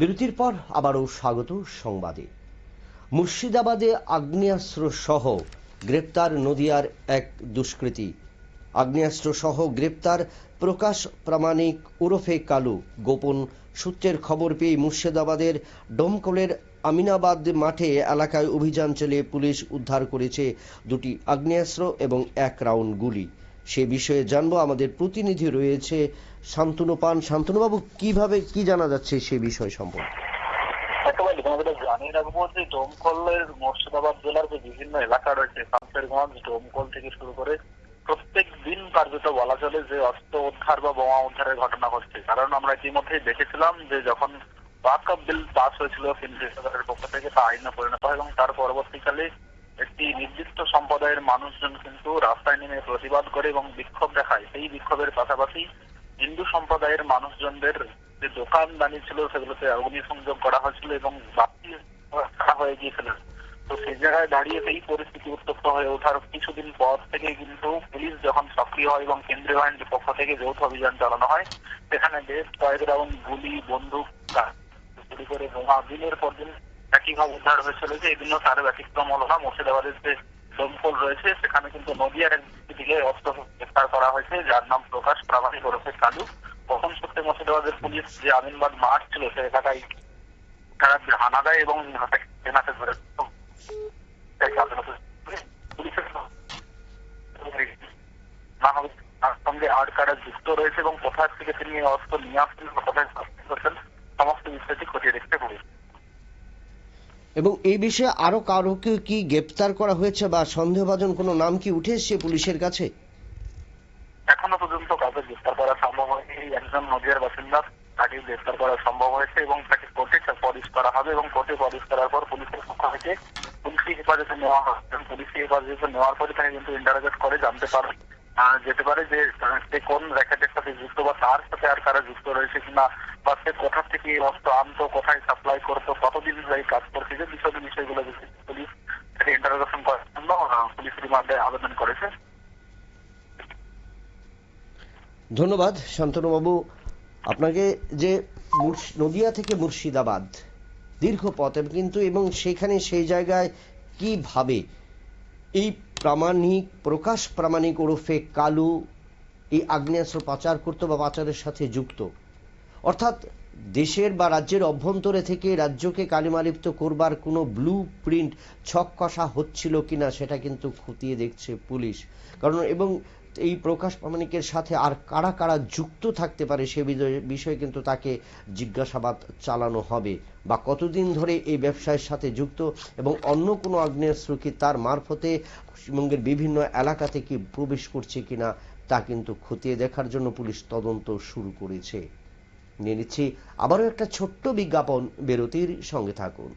বিরতির পর আবারও স্বাগত সংবাদে। মুর্শিদাবাদে আগ্নেয়াস্ত্র সহ গ্রেপ্তার নদিয়ার এক দুষ্কৃতী। আগ্নেয়াস্ত্র সহ গ্রেপ্তার প্রকাশ প্রামাণিক ওরফে কালু। গোপন সূত্রের খবর পেয়ে মুর্শিদাবাদের ডোমকলের আমিনাবাদ মাঠে এলাকায় অভিযান চালিয়ে পুলিশ উদ্ধার করেছে দুটি আগ্নেয়াস্ত্র এবং এক রাউন্ড গুলি। সে বিষয়ে জানব। আমাদের প্রতিনিধি রয়েছে শান্তনু পান। শান্তনুবাবু, কীভাবে, কি জানা যাচ্ছে সে বিষয় সম্পর্কে? জানিয়ে রাখব যে ডোমকলের মুর্শিদাবাদ জেলার যে বিভিন্ন এলাকা রয়েছে ডোমকল থেকে শুরু করে প্রত্যেক দিন কার্যত বলা চলে যে অস্ত্র উদ্ধার বা বোমা উদ্ধারের ঘটনা ঘটছে। কারণ আমরা ইতিমধ্যেই দেখেছিলাম যে যখন ওয়াকআপ বিল পাস হয়েছিল কেন্দ্রীয় সরকারের পক্ষ থেকে তা আইনে পরিণত হয় এবং তার পরবর্তীকালে একটি নির্দিষ্ট সম্প্রদায়ের মানুষজন কিন্তু রাস্তায় নেমে প্রতিবাদ করে এবং বিক্ষোভ দেখায়। সেই বিক্ষোভের পাশাপাশি হিন্দু সম্প্রদায়ের মানুষজনদের যে দোকানদানি ছিল, সেগুলোতে অগ্নিসংযোগ করা হয়েছিল এবং বাতি রাখা হয়ে গিয়েছিল। তো সেই জায়গায় দাঁড়িয়ে সেই পরিস্থিতি উত্তপ্ত হয়ে ওঠার কিছুদিন পর থেকে কিন্তু পুলিশ যখন সক্রিয় হয় এবং কেন্দ্রীয় বাহিনীর পক্ষ থেকে যৌথ অভিযান চালানো হয়, সেখানে বেশ কয়েক রাউন্ড গুলি, বন্দুক চুরি করে বোমা। দিনের পর দিন একইভাবে উদ্ধার হয়েছিল যে এগুলো তার ব্যতিক্রম হলো না মুর্শিদাবাদের যে দমকল রয়েছে, সেখানে কিন্তু নদিয়ার এক দিকে অস্ত্র গ্রেফতার করা হয়েছে, যার নাম প্রকাশ প্রামাণিক ওরফে কালু। প্রথম সূত্রে মুর্শিদাবাদের পুলিশ যে আমিনবাদ মাঠ ছিল সে এলাকায় তারা হানা দেয় এবং হাতে ধরে সঙ্গে আর কারা যুক্ত রয়েছে এবং কোথা থেকে তিনি অস্ত্র নিয়ে আসছেন কোথায় করছেন, সমস্ত বিষয়টি খতিয়ে দেখতে পুলিশ এবং এই বিষয়ে আরও কারোকে কি গ্রেপ্তার করা হয়েছে বা সন্দেহভাজন কোনো নাম কি উঠে এসছে পুলিশের কাছে? এখনও পর্যন্ত কাউকে গ্রেফতার করা সম্ভব হয়নি। একজন নদিয়ার বাসিন্দা, তাকে গ্রেফতার করা সম্ভব হয়েছে এবং তাকে কোর্টে পলিশ করা হবে এবং কোর্টে পলিশ করার পর পুলিশের পক্ষ থেকে পুলিশি হেফাজতে নেওয়া হয়। এবং পুলিশি হেফাজতে নেওয়ার পরে তাকে কিন্তু ইন্টারোগেট করে জানতে পারে যেতে পারে যে কোন র্যাকেটের সাথে যুক্ত বা তার সাথে আর কারা যুক্ত রয়েছে কিনা বা সে কোথা থেকে এই অস্ত্র আনতো, কোথায় সাপ্লাই করতো, কতদিন এই কাজ করছে, যে বিষয় বিষয়গুলো পুলিশ তাকে ইন্টারোগেশন করার জন্য পুলিশ রিমান্ডে আবেদন করেছে। ধন্যবাদ, শান্তনুবাবু। আপনাকে যে নদিয়া থেকে মুর্শিদাবাদ, দীর্ঘ পথ, কিন্তু এবং সেখানে সেই জায়গায় কীভাবে? এই প্রামাণিক, প্রকাশ প্রামাণিক ওরফে কালু এই আগ্নেয়াস্ত্র পাচার করতো বা পাচারের সাথে যুক্ত। অর্থাৎ দেশের বা রাজ্যের অভ্যন্তরে থেকে রাজ্যকে কালিমালিপ্ত করবার কোনো ব্লু প্রিন্ট ছক কষা হচ্ছিল কিনা সেটা কিন্তু খতিয়ে দেখছে পুলিশ। কারণ এবং এই প্রকাশ প্রামাণিকের সাথে আর কারা কারা যুক্ত থাকতে পারে সে বিষয়ে- কিন্তু তাকে জিজ্ঞাসাবাদ চালানো হবে বা কতদিন ধরে এই ব্যবসায়ের সাথে যুক্ত এবং অন্য কোনো আগ্নেয়াস্ত্র কি তার মারফতে পশ্চিমবঙ্গের বিভিন্ন এলাকা থেকে প্রবেশ করছে কিনা তা কিন্তু খতিয়ে দেখার জন্য পুলিশ তদন্ত শুরু করেছে। নিয়ে নিচ্ছি আবারও একটা ছোট্ট বিজ্ঞাপন। বিরতির সঙ্গে থাকুন।